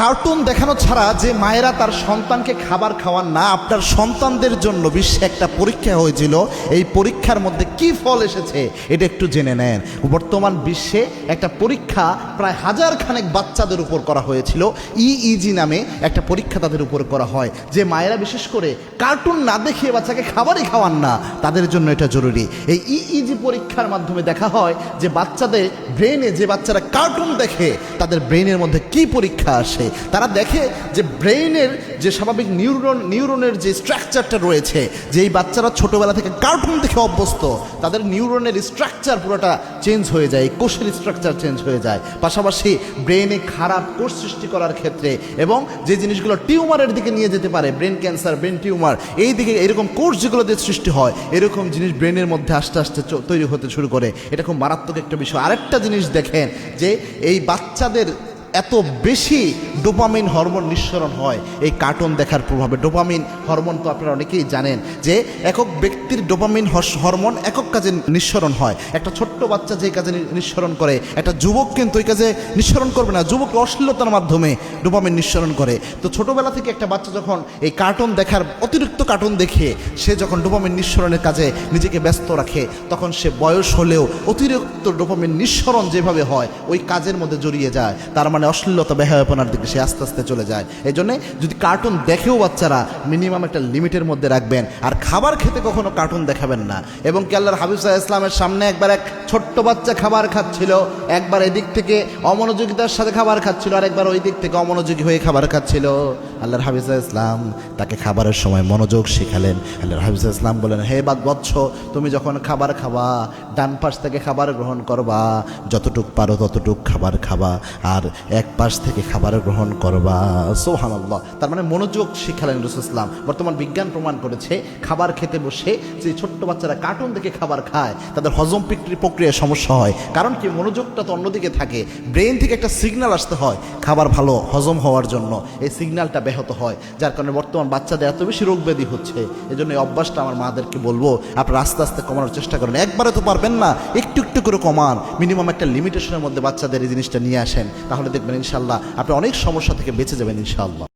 Cartoon দেখানো ছাড়া যে মায়েরা তার সন্তানকে খাবার খাওয়ান না, আপনার সন্তানদের জন্য বিশ্বে একটা পরীক্ষা হয়েছিল। এই পরীক্ষার মধ্যে কি ফল এসেছে, এটা একটু জেনে নেন। বর্তমান বিশ্বে একটা পরীক্ষা প্রায় হাজার খানেক বাচ্চাদের উপর করা হয়েছিল। ইইজি নামে একটা পরীক্ষা তাদের উপর করা হয়। যে মায়েরা বিশেষ করে কার্টুন না দেখিয়ে বাচ্চাকে খাবারই খাওয়ান না, তাদের জন্য এটা জরুরি। এই ইইজি পরীক্ষার মাধ্যমে দেখা হয় যে বাচ্চাদের ব্রেনে যে বাচ্চারা কার্টুন দেখে, তাদের ব্রেনের মধ্যে কি পরীক্ষা আসে? তারা দেখে যে ব্রেইনের যে স্বাভাবিক নিউরন নিউরনের যে স্ট্রাকচারটা রয়েছে, যে এই বাচ্চারা ছোটোবেলা থেকে কার্টুন দেখে অভ্যস্ত, তাদের নিউরনের স্ট্রাকচার পুরোটা চেঞ্জ হয়ে যায় কোষের স্ট্রাকচার চেঞ্জ হয়ে যায়। পাশাপাশি ব্রেনে খারাপ কোষ সৃষ্টি করার ক্ষেত্রে এবং যে জিনিসগুলো টিউমারের দিকে নিয়ে যেতে পারে ব্রেন ক্যান্সার ব্রেন টিউমার, এই দিকে এরকম কোষ যেগুলো দিয়ে সৃষ্টি হয়, এরকম জিনিস ব্রেনের মধ্যে আস্তে আস্তে তৈরি হতে শুরু করে। এটা খুব মারাত্মক একটা বিষয়। আরেকটা জিনিস দেখেন যে এই বাচ্চাদের এত বেশি ডোপামিন হরমোন নিঃসরণ হয় এই কার্টুন দেখার প্রভাবে। ডোপামিন হরমোন তো আপনারা অনেকেই জানেন যে একক ব্যক্তির ডোপামিন হরমোন একক কাজে নিঃসরণ হয়। একটা ছোট্ট বাচ্চা যে কাজে নিঃসরণ করে, একটা যুবক কিন্তু ওই কাজে নিঃসরণ করবে না। যুবক অশ্লীলতার মাধ্যমে ডোপামিন নিঃসরণ করে। তো ছোটবেলা থেকে একটা বাচ্চা যখন এই কার্টুন দেখার অতিরিক্ত কার্টুন দেখে, সে যখন ডোপামিন নিঃসরণের কাজে নিজেকে ব্যস্ত রাখে, তখন সে বয়স হলেও অতিরিক্ত ডোপামিন নিঃসরণ যেভাবে হয়, ওই কাজের মধ্যে জড়িয়ে যায়। তার মানে অশ্লীলতা বেহায়াপনার দিকে সে আস্তে আস্তে চলে যায়। এই জন্যে যদি কার্টুন দেখেও বাচ্চারা মিনিমাম একটা লিমিটের মধ্যে রাখবেন, আর খাবার খেতে কখনো কার্টুন দেখাবেন না। এবং কি আল্লাহর হাবিব সাহা ইসলামের সামনে একবার এক ছোট্ট বাচ্চা খাবার খাচ্ছিল, একবার এদিক থেকে অমনোযোগিতার সাথে খাবার খাচ্ছিল, আর একবার ওই দিক থেকে অমনোযোগী হয়ে খাবার খাচ্ছিল। আল্লাহর হাবিজ ইসলাম তাকে খাবারের সময় মনোযোগ শেখালেন। আল্লাহর হাবিজ ইসলাম বলেন হে বাদ বৎস তুমি যখন খাবার খাবা, ডান পাশ থেকে খাবার গ্রহণ করবা, যতটুক পারো ততটুক খাবার খাবা। আর এক পাশ থেকে খাবার গ্রহণ করবা। সোহান আল্লাহ তার মানে মনোযোগ শিখালেন রসুল ইসলাম বর্তমান বিজ্ঞান প্রমাণ করেছে, খাবার খেতে বসে যে ছোট্ট বাচ্চারা কার্টুন দেখে খাবার খায়, তাদের হজম প্রক্রিয়া প্রক্রিয়ায় সমস্যা হয়। কারণ কি? মনোযোগটা তো অন্যদিকে থাকে। ব্রেন থেকে একটা সিগন্যাল আসতে হয়, খাবার ভালো, হজম হওয়ার জন্য। এই সিগন্যালটা ব্যাহত হয়, যার কারণে বর্তমান বাচ্চাদের এত বেশি রোগ ব্যাধি হচ্ছে। এই জন্য এই অভ্যাসটা আমার মাদেরকে বলব, আপনারা আস্তে আস্তে কমানোর চেষ্টা করেন। একবারে তো পারবেন না, একটু একটু করে কমান। মিনিমাম একটা লিমিটেশনের মধ্যে বাচ্চাদের এই জিনিসটা নিয়ে আসেন। তাহলে দেখবেন ইনশাল্লাহ। আপনি অনেক সমস্যা থেকে বেঁচে যাবেন ইনশাল্লাহ।